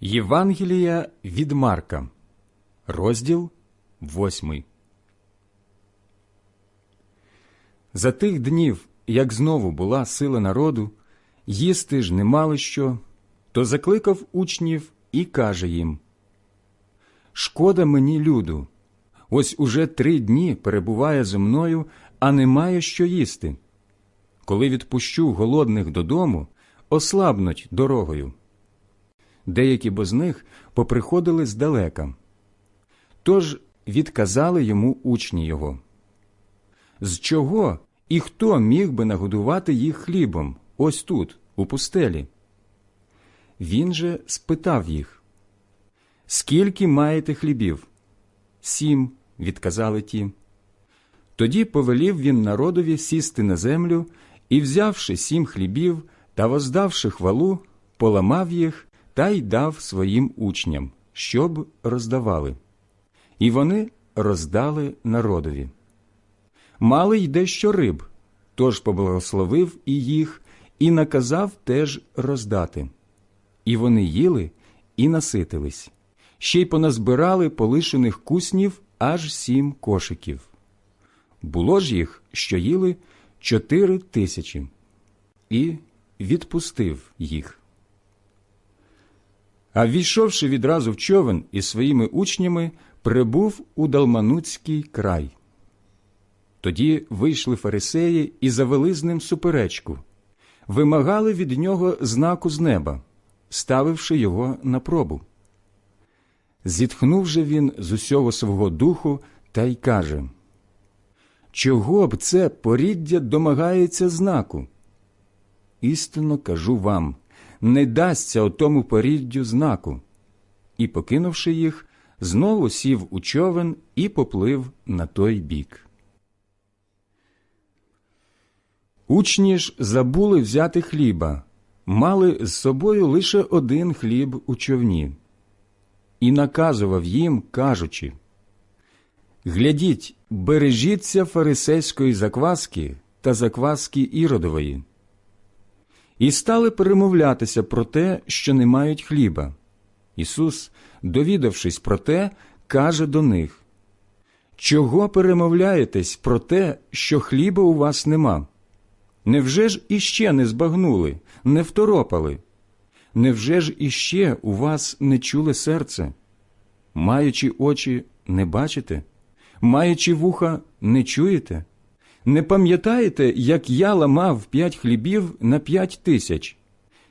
Євангелія від Марка, розділ 8. За тих днів, як знову була сила народу, їсти ж не мали що, то закликав учнів і каже їм Шкода мені, люду, ось уже три дні перебуває зо мною, а немає що їсти. Коли відпущу голодних додому, ослабнуть дорогою. Деякі бо з них поприходили здалека. Тож відказали йому учні його. З чого і хто міг би нагодувати їх хлібом ось тут, у пустелі? Він же спитав їх Скільки маєте хлібів? Сім, відказали ті. Тоді повелів він народові сісти на землю і, взявши сім хлібів та воздавши хвалу, поламав їх та й дав своїм учням, щоб роздавали. І вони роздали народові. Мали й дещо риб, тож поблагословив і їх, і наказав теж роздати. І вони їли і наситились, ще й поназбирали полишених куснів аж сім кошиків. Було ж їх, що їли чотири тисячі, і відпустив їх. А війшовши відразу в човен із своїми учнями, прибув у Далмануцький край. Тоді вийшли фарисеї і завели з ним суперечку, вимагали від нього знаку з неба, ставивши його на пробу. Зітхнув же він з усього свого духу та й каже Чого б це поріддя домагається знаку? Істинно кажу вам не дасться отому поріддю знаку. І, покинувши їх, знову сів у човен і поплив на той бік. Учні ж забули взяти хліба, мали з собою лише один хліб у човні, і наказував їм, кажучи Глядіть, бережіться фарисейської закваски та закваски іродової. І стали перемовлятися про те, що не мають хліба. Ісус, довідавшись про те, каже до них Чого перемовляєтесь про те, що хліба у вас нема? Невже ж іще не збагнули, не второпали? Невже ж іще у вас не чуле серце? Маючи очі, не бачите? Маючи вуха, не чуєте? Не пам'ятаєте, як я ламав п'ять хлібів на п'ять тисяч?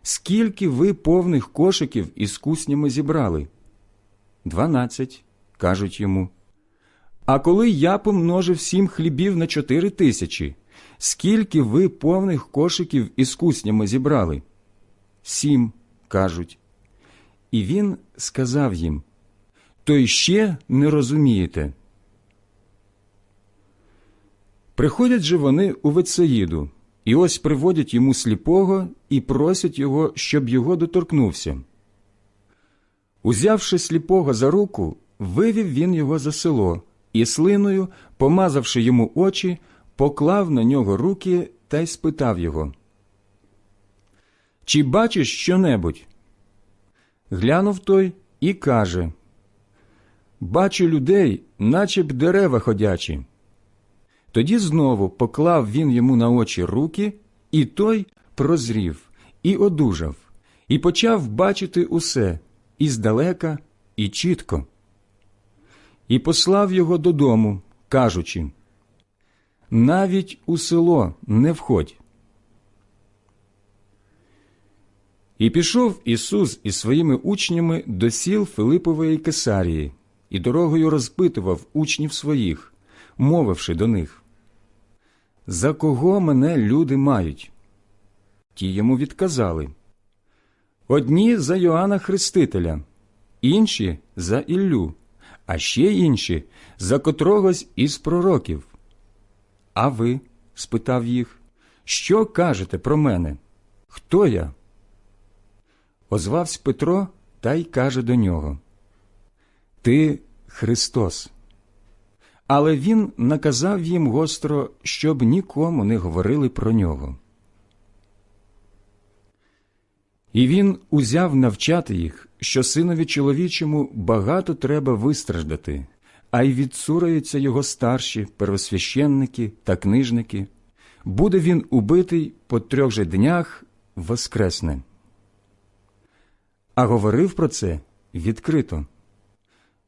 Скільки ви повних кошиків із куснями зібрали? Дванадцять, кажуть йому. А коли я помножив сім хлібів на чотири тисячі, скільки ви повних кошиків із куснями зібрали? Сім, кажуть. І він сказав їм То ще не розумієте. Приходять же вони у Вецеїду, і ось приводять йому сліпого і просять його, щоб його доторкнувся. Узявши сліпого за руку, вивів він його за село і слиною, помазавши йому очі, поклав на нього руки та й спитав його. Чи бачиш що-небудь? Глянув той і каже Бачу людей, наче б дерева ходячі. Тоді знову поклав він йому на очі руки, і той прозрів, і одужав, і почав бачити усе і здалека, і чітко. І послав його додому, кажучи навіть у село не входь. І пішов Ісус із своїми учнями до сіл Филипової Кесарії, і дорогою розпитував учнів своїх, мовивши до них За кого мене люди мають? Ті йому відказали Одні за Йоанна Хрестителя, інші за Іллю, а ще інші за котрогось із пророків. А ви? спитав їх, що кажете про мене? Хто я? Озвався Петро та й каже до нього Ти Христос. Але він наказав їм гостро, щоб нікому не говорили про нього. І він узяв навчати їх, що синові чоловічому багато треба вистраждати, а й відсураються його старші первосвященники та книжники. Буде він убитий по трьох же днях воскресне. А говорив про це відкрито.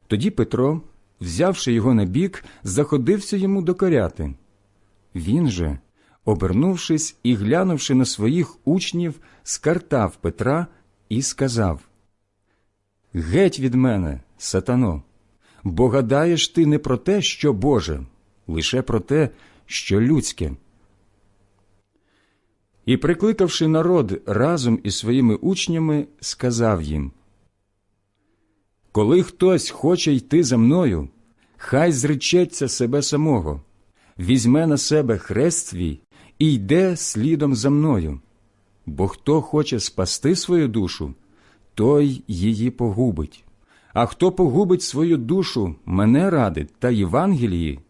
Тоді Петро, взявши його на бік, заходився йому докоряти. Він же, обернувшись і глянувши на своїх учнів, скартав Петра і сказав Геть від мене, сатано, бо гадаєш ти не про те, що Боже, лише про те, що людське. І, прикликавши народ разом із своїми учнями, сказав їм Коли хтось хоче йти за мною, хай зречеться себе самого, візьме на себе хрест свій і йде слідом за мною. Бо хто хоче спасти свою душу, той її погубить. А хто погубить свою душу мене ради та Євангелії,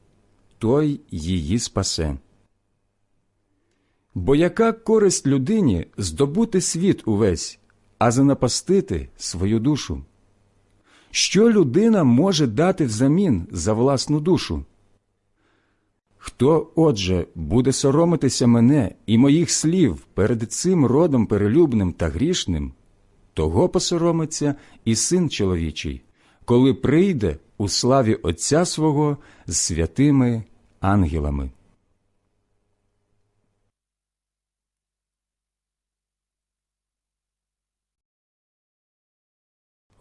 той її спасе. Бо яка користь людині здобути світ увесь, а занапастити свою душу? Що людина може дати взамін за власну душу? Хто, отже, буде соромитися мене і моїх слів перед цим родом перелюбним та грішним, того посоромиться і син чоловічий, коли прийде у славі Отця свого з святими ангелами.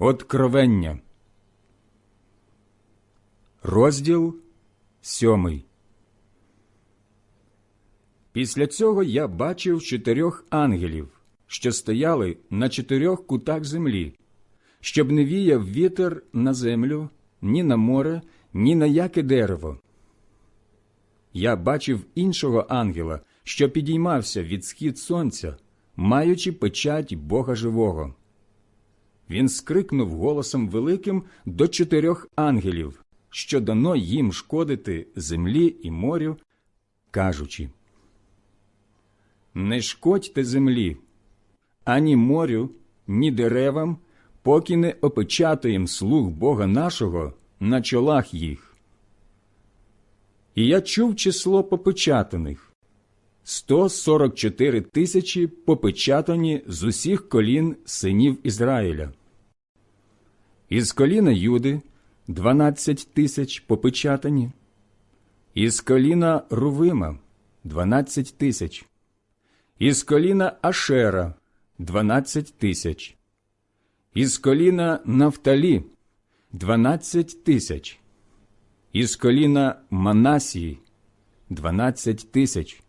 Откровення. Розділ сьомий. Після цього я бачив чотирьох ангелів, що стояли на чотирьох кутах землі, щоб не віяв вітер на землю, ні на море, ні на яке дерево. Я бачив іншого ангела, що підіймався від схід сонця, маючи печать Бога живого. Він скрикнув голосом великим до чотирьох ангелів, що дано їм шкодити землі і морю, кажучи Не шкодьте землі, ані морю, ні деревам, поки не опечатаєм слуг Бога нашого на чолах їх. І я чув число попечатаних 144 тисячі попечатані з усіх колін синів Ізраїля. Із коліна Юди – дванадцять тисяч попечатані, із коліна Рувима – дванадцять тисяч, із коліна Ашера – дванадцять тисяч, із коліна Нафталі – дванадцять тисяч, із коліна Манасії – дванадцять тисяч,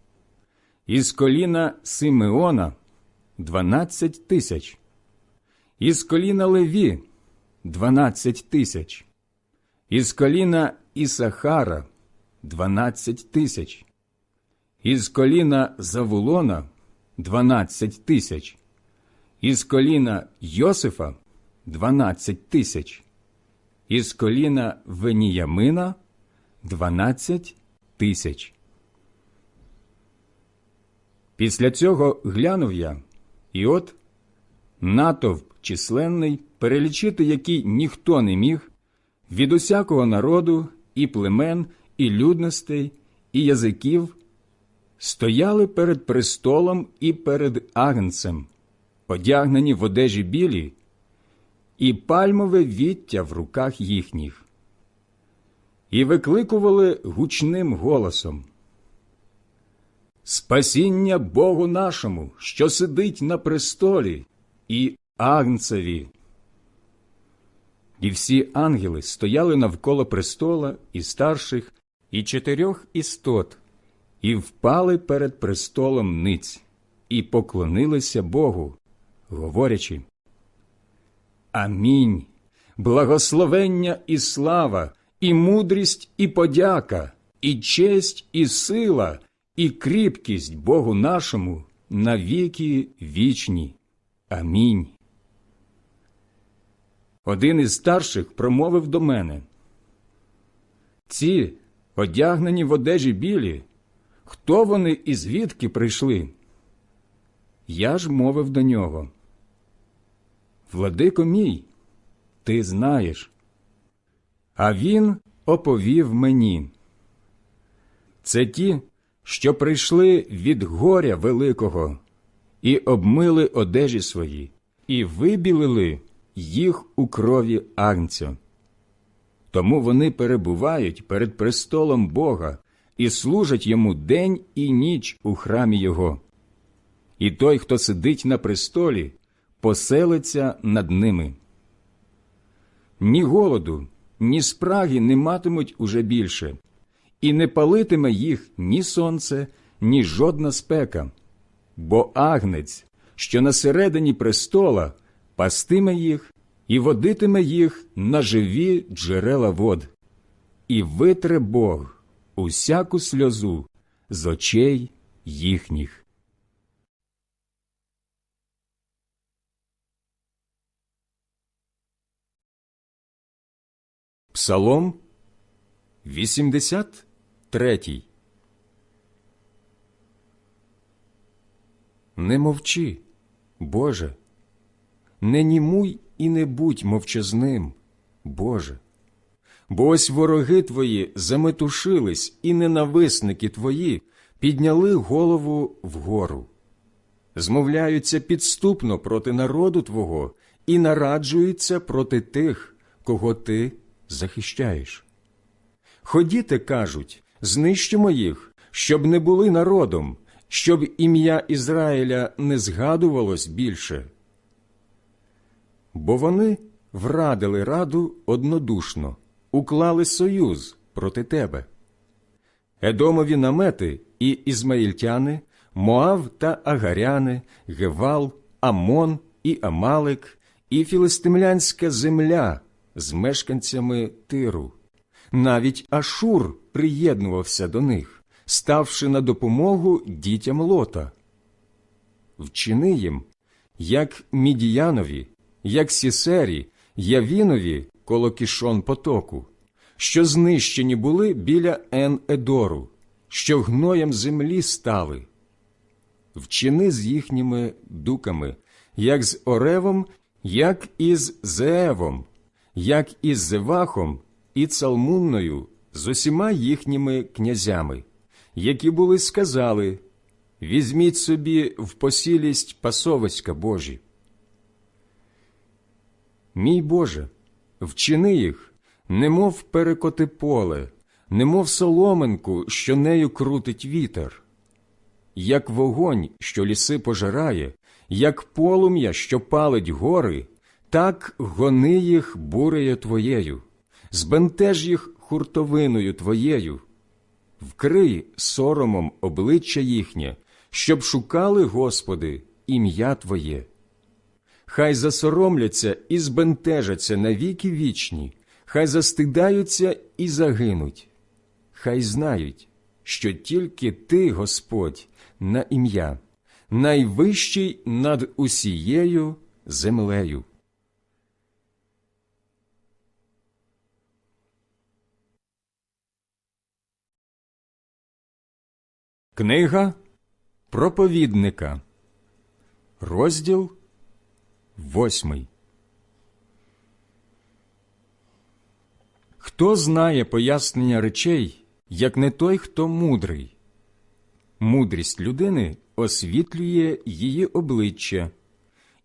із коліна Симеона – дванадцять тисяч, із коліна Леві – дванадцять тисяч, із коліна Ісахара дванадцять тисяч, із коліна Завулона дванадцять тисяч, із коліна Йосифа дванадцять тисяч, із коліна Веніямина дванадцять тисяч. Після цього глянув я, і от натовп численний, перелічити який ніхто не міг, від усякого народу, і племен, і людностей, і язиків, стояли перед престолом і перед агнцем, одягнені в одежі білі, і пальмове віття в руках їхніх, і викликували гучним голосом. Спасіння Богу нашому, що сидить на престолі, і Агнцеві. І всі ангели стояли навколо престола і старших, і чотирьох істот, і впали перед престолом ниць, і поклонилися Богу, говорячи Амінь. Благословення і слава, і мудрість, і подяка, і честь, і сила, і кріпкість Богу нашому на віки вічні. Амінь. Один із старших промовив до мене. Ці, одягнені в одежі білі, хто вони і звідки прийшли? Я ж мовив до нього. Владико мій, ти знаєш. А він оповів мені. Це ті, що прийшли від горя великого, і обмили одежі свої, і вибілили їх у крові агнця. Тому вони перебувають перед престолом Бога і служать йому день і ніч у храмі Його. І той, хто сидить на престолі, поселиться над ними. Ні голоду, ні спраги не матимуть уже більше, і не палитиме їх ні сонце, ні жодна спека, бо агнець, що на середині престола, пастиме їх і водитиме їх на живі джерела вод, і витре Бог усяку сльозу з очей їхніх. Псалом 83 Не мовчи, Боже, не німуй і не будь мовчазним, Боже. Бо ось вороги твої заметушились, і ненависники твої підняли голову вгору. Змовляються підступно проти народу Твого і нараджуються проти тих, кого ти захищаєш. Ходіте, кажуть, знищимо їх, щоб не були народом, щоб ім'я Ізраїля не згадувалось більше. Бо вони врадили раду однодушно, уклали союз проти тебе. Едомові намети і ізмаїльтяни, Моав та Агаряни, Гевал, Амон і Амалик, і філистимлянська земля з мешканцями Тиру. Навіть Ашур приєднувався до них, ставши на допомогу дітям лота. Вчини їм, як Мідіянові, як Сісері, Явінові коло кішон потоку, що знищені були біля Ен-Едору, що гноєм землі стали. Вчини з їхніми дуками, як з Оревом, як із Зеевом, як із Зевахом і Цалмунною, з усіма їхніми князями, які були сказали Візьміть собі в посілість пасовиська Божі. Мій Боже, вчини їх, немов перекоти поле, немов соломинку, що нею крутить вітер, як вогонь, що ліси пожирає, як полум'я, що палить гори, так гони їх бурею твоєю, збентеж їх хуртовиною твоєю, вкрий соромом обличчя їхнє, щоб шукали, Господи, ім'я Твоє. Хай засоромляться і збентежаться на віки вічні, хай застидаються і загинуть. Хай знають, що тільки Ти, Господь, на ім'я, найвищий над усією землею. Книга проповідника, розділ восьмий. Хто знає пояснення речей, як не той, хто мудрий? Мудрість людини освітлює її обличчя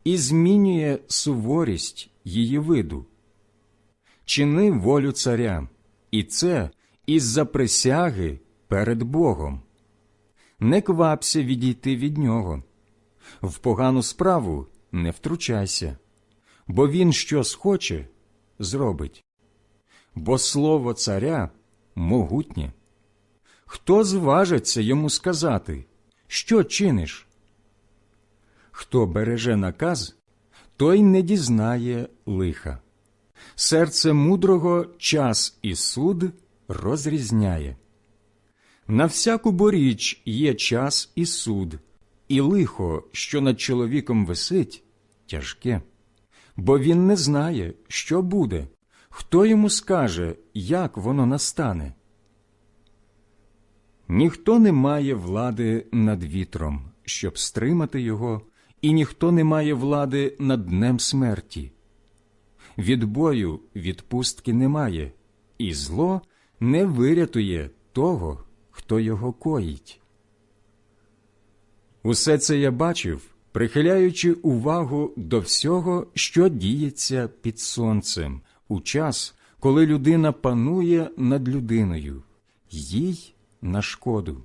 і змінює суворість її виду. Чини волю царя, і це із-за присяги перед Богом. Не квапся відійти від нього. В погану справу не втручайся, бо він що схоче, зробить. Бо слово царя могутнє. Хто зважиться йому сказати, що чиниш? Хто береже наказ, той не дізнає лиха. Серце мудрого час і суд розрізняє. На всяку боріч є час і суд, і лихо, що над чоловіком висить, тяжке, бо він не знає, що буде, хто йому скаже, як воно настане. Ніхто не має влади над вітром, щоб стримати його, і ніхто не має влади над днем смерті. Від бою відпустки немає, і зло не вирятує того, хто його коїть. Усе це я бачив, прихиляючи увагу до всього, що діється під сонцем, у час, коли людина панує над людиною, їй на шкоду.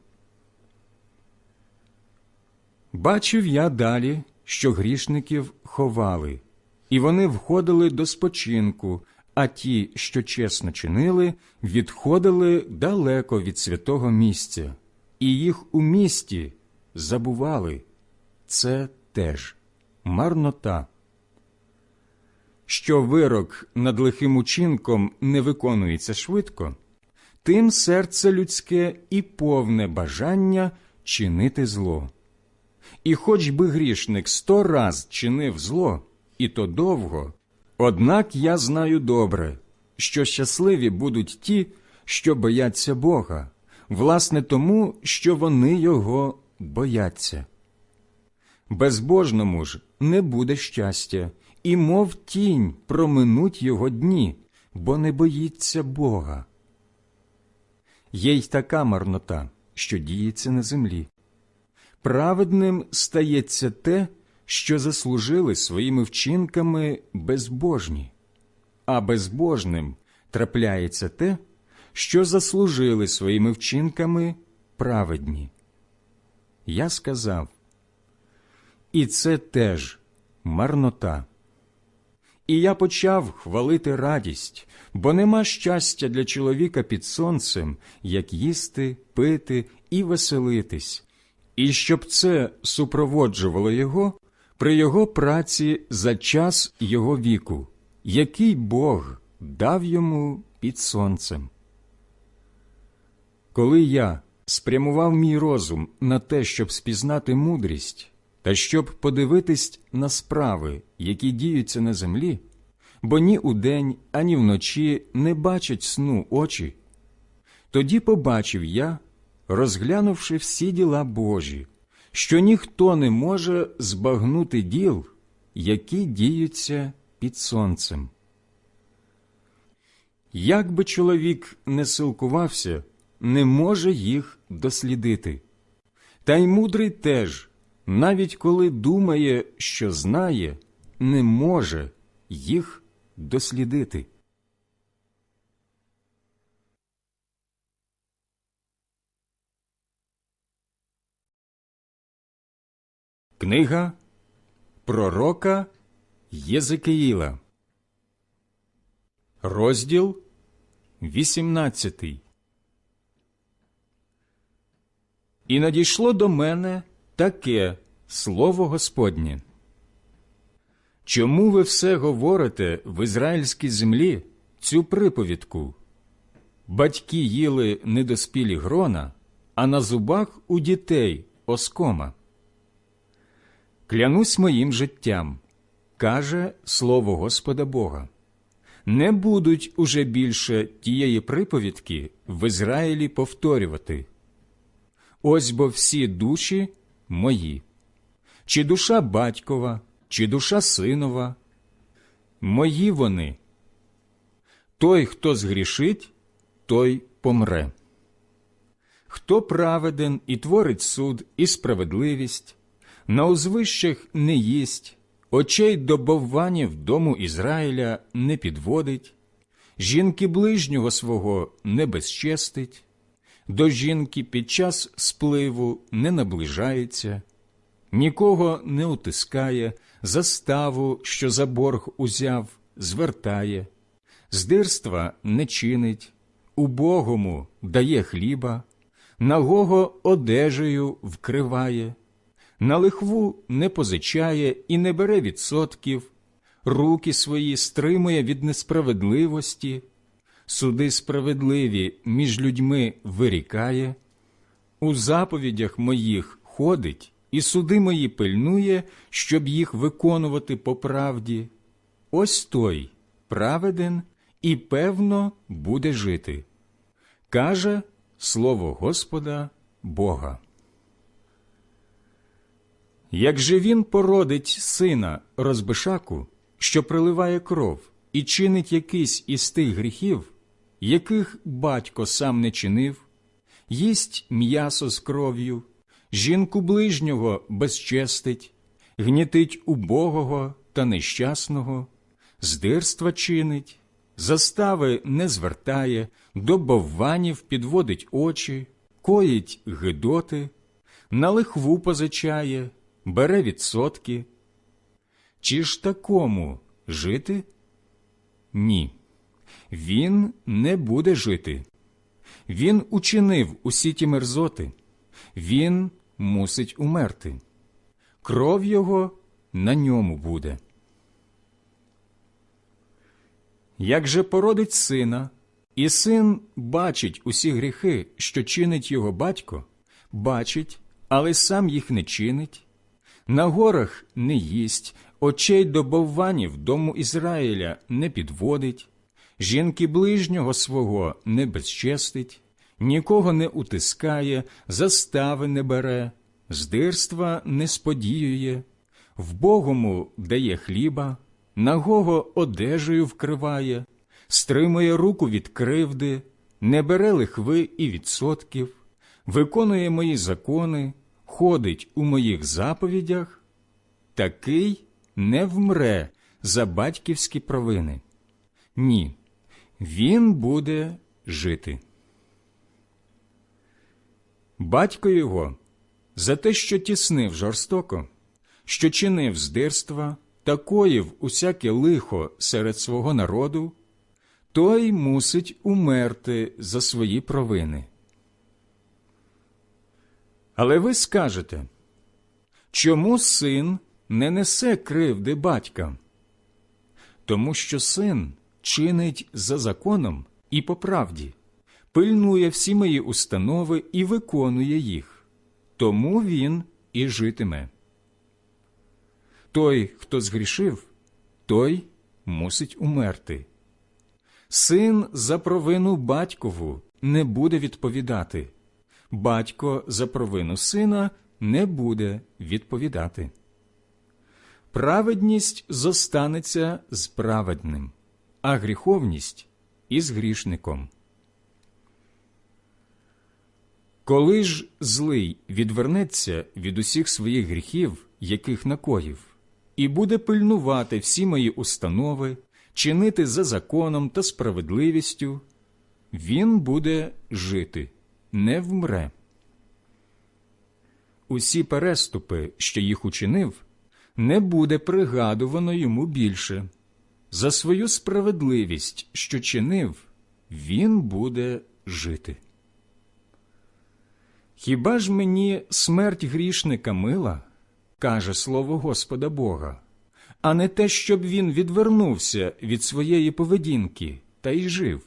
Бачив я далі, що грішників ховали, і вони входили до спочинку, а ті, що чесно чинили, відходили далеко від святого місця, і їх у місті забували. Це теж марнота. Що вирок над лихим учинком не виконується швидко, тим серце людське і повне бажання чинити зло. І хоч би грішник сто раз чинив зло, і то довго, однак я знаю добре, що щасливі будуть ті, що бояться Бога, власне тому, що вони його бояться. Безбожному ж не буде щастя, і мов тінь проминуть його дні, бо не боїться Бога. Є й така марнота, що діється на землі. Праведним стається те, що заслужили своїми вчинками безбожні, а безбожним трапляється те, що заслужили своїми вчинками праведні. Я сказав, і це теж марнота. І я почав хвалити радість, бо нема щастя для чоловіка під сонцем, як їсти, пити і веселитись, і щоб це супроводжувало його при його праці за час його віку, який Бог дав йому під сонцем. Коли я спрямував мій розум на те, щоб спізнати мудрість, та щоб подивитись на справи, які діються на землі, бо ні удень, ані вночі не бачать сну очі, тоді побачив я, розглянувши всі діла Божі, що ніхто не може збагнути діл, які діються під сонцем. Як би чоловік не силкувався, не може їх дослідити. Та й мудрий теж, навіть коли думає, що знає, не може їх дослідити. Книга Пророка Єзекиїла, розділ 18 І надійшло до мене таке слово Господнє. Чому ви все говорите в ізраїльській землі цю приповідку? Батьки їли недоспілі грона, а на зубах у дітей оскома. Клянусь моїм життям, каже слово Господа Бога. Не будуть уже більше тієї приповідки в Ізраїлі повторювати. Ось бо всі душі мої, чи душа батькова, чи душа синова, мої вони. Той, хто згрішить, той помре. Хто праведен і творить суд і справедливість, на узвищах не їсть, очей до бовванів дому Ізраїля не підводить, жінки ближнього свого не безчестить, до жінки під час спливу не наближається, нікого не утискає, заставу, що за борг узяв, звертає, здирства не чинить, убогому дає хліба, нагого одежею вкриває, на лихву не позичає і не бере відсотків, руки свої стримує від несправедливості, суди справедливі між людьми вирікає, у заповідях моїх ходить і суди мої пильнує, щоб їх виконувати по правді. Ось той праведен і певно буде жити. Каже слово Господа Бога. Як же він породить сина розбишаку, що приливає кров, і чинить якийсь із тих гріхів, яких батько сам не чинив, їсть м'ясо з кров'ю, жінку ближнього безчестить, гнітить убогого та нещасного, здирства чинить, застави не звертає, до бовванів підводить очі, коїть гидоти, на лихву позичає, бере відсотки. Чи ж такому жити? Ні. Він не буде жити. Він учинив усі ті мерзоти, він мусить умерти. Кров його на ньому буде. Як же породить сина, і син бачить усі гріхи, що чинить його батько, бачить, але сам їх не чинить, на горах не їсть, очей до бовванів дому Ізраїля не підводить, жінки ближнього свого не безчестить, нікого не утискає, застави не бере, здирства не сподіює, вбогому дає хліба, нагого одежею вкриває, стримує руку від кривди, не бере лихви і відсотків, виконує мої закони, ходить у моїх заповідях, такий не вмре за батьківські провини. Ні, він буде жити. Батько його за те, що тіснив жорстоко, що чинив здирства та коїв усяке лихо серед свого народу, той мусить умерти за свої провини. Але ви скажете, чому син не несе кривди батька? Тому що син чинить за законом і по правді, пильнує всі мої установи і виконує їх, тому він і житиме. Той, хто згрішив, той мусить умерти. Син за провину батькову не буде відповідати, батько за провину сина не буде відповідати. Праведність зостанеться з праведним, а гріховність із грішником. Коли ж злий відвернеться від усіх своїх гріхів, яких накоїв, і буде пильнувати всі мої установи, чинити за законом та справедливістю, він буде жити, не вмре. Усі переступи, що їх учинив, не буде пригадувано йому більше. За свою справедливість, що чинив, він буде жити. Хіба ж мені смерть грішника мила, каже слово Господа Бога, а не те, щоб він відвернувся від своєї поведінки та й жив?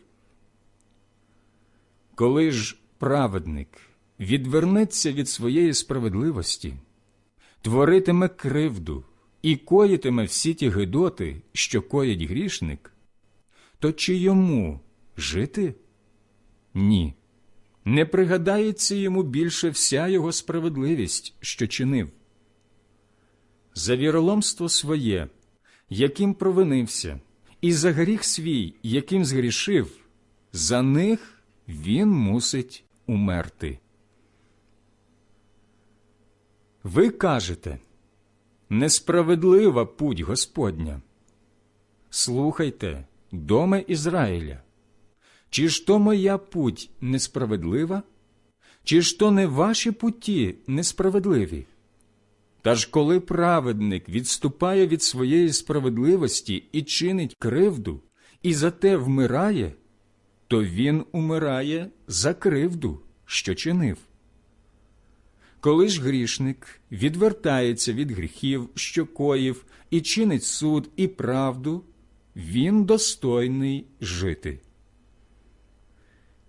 Коли ж праведник відвернеться від своєї справедливості, творитиме кривду і коїтиме всі ті гидоти, що коїть грішник, то чи йому жити? Ні. Не пригадається йому більше вся його справедливість, що чинив. За віроломство своє, яким провинився, і за гріх свій, яким згрішив, за них він мусить умерти. Ви кажете несправедлива путь Господня. Слухайте, доме Ізраїля. Чи ж то моя путь несправедлива? Чи ж то не ваші путі несправедливі? Та ж коли праведник відступає від своєї справедливості і чинить кривду, і за те вмирає, то він умирає за кривду, що чинив. Коли ж грішник відвертається від гріхів, що коїв, і чинить суд і правду, він достойний жити.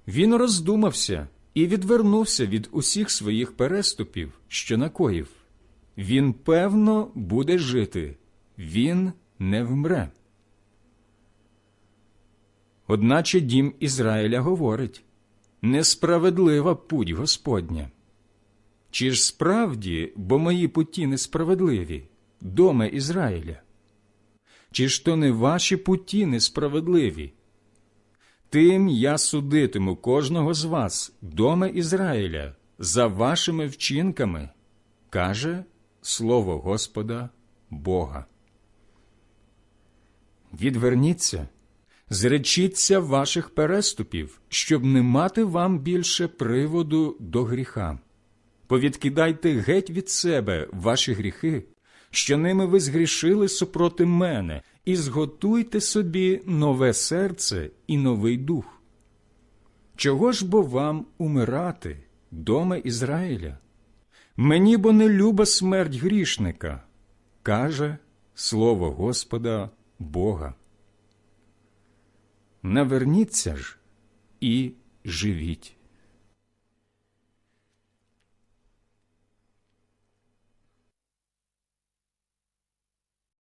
Він роздумався і відвернувся від усіх своїх переступів, що накоїв. Він, певно, буде жити, він не вмре. Одначе дім Ізраїля говорить несправедлива путь Господня. Чи ж справді, бо мої путі несправедливі, доме Ізраїля? Чи ж то не ваші путі несправедливі? Тим я судитиму кожного з вас, доме Ізраїля, за вашими вчинками, каже слово Господа Бога. Відверніться, зречіться ваших переступів, щоб не мати вам більше приводу до гріха. Повідкидайте геть від себе ваші гріхи, що ними ви згрішили супроти мене, і зготуйте собі нове серце і новий дух. Чого ж бо вам умирати, доме Ізраїля? Мені бо не люба смерть грішника, каже слово Господа Бога. Наверніться ж і живіть.